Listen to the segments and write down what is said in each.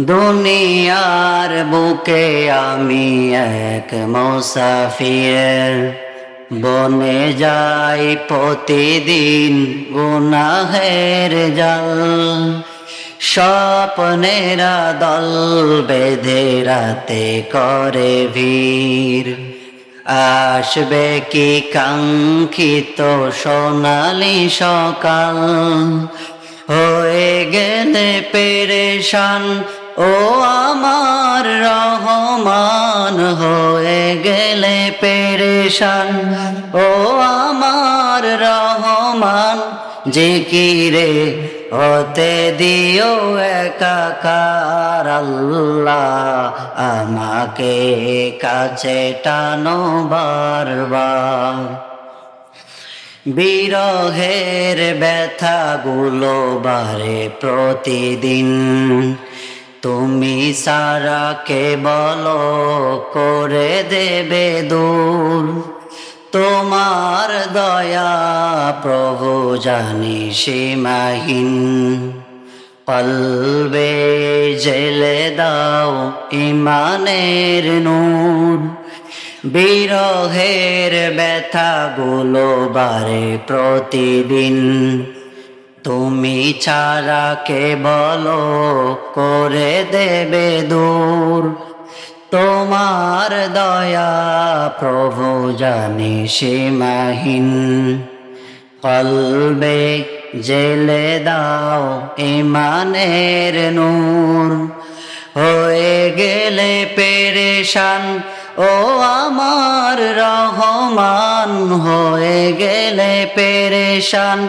দুনিয়ার বুকে আমি এক মোসাফির। বনে যাই প্রতিদিন গুনাহের জাল। স্বপ্নেরা দল বেঁধে রাতে করে ভিড়। আসবে কি কাঙ্ক্ষিত সোনালি সকাল? হয়ে গেলে পেরেশান ও আমার রহমান হয়ে গেলে পেরেশান। ও আমার রহমান যে কি রে হতে দিও একাকার আল্লাহ। আমাকে কাছে টানো বারবার। বিরহের ব্যথাগুলো বারে প্রতিদিন। সারা কে বলো করে দেবে দূর। তোমার দয়া প্রভু জানি সীমাহীন। পলবে জেলে দাও ইমানের নূর। বিরহের ব্যথাগুলো বারে প্রতিদিন। তুমি ছাড়া কে বলো? করে দেবে দূর। তোমার দয়া প্রভু জানি সীমাহীন। কলবে জেলে দাও ইমানের নূর। হয়ে গেলে পেরেশান, ও আমার রহমান। হয়ে গেলে পেরেশান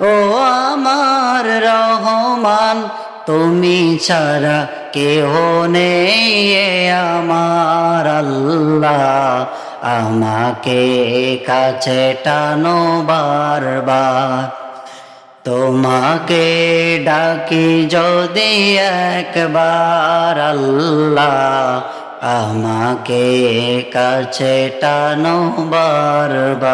ও আমার রহমান, তুমি ছাড়া কেহ নেই আমার আল্লাহ। আমাকে কাছে টানো বারবার। তোমাকে ডাকি যদি একবার আল্লাহ, আমাকে কাছে টানো বারবার।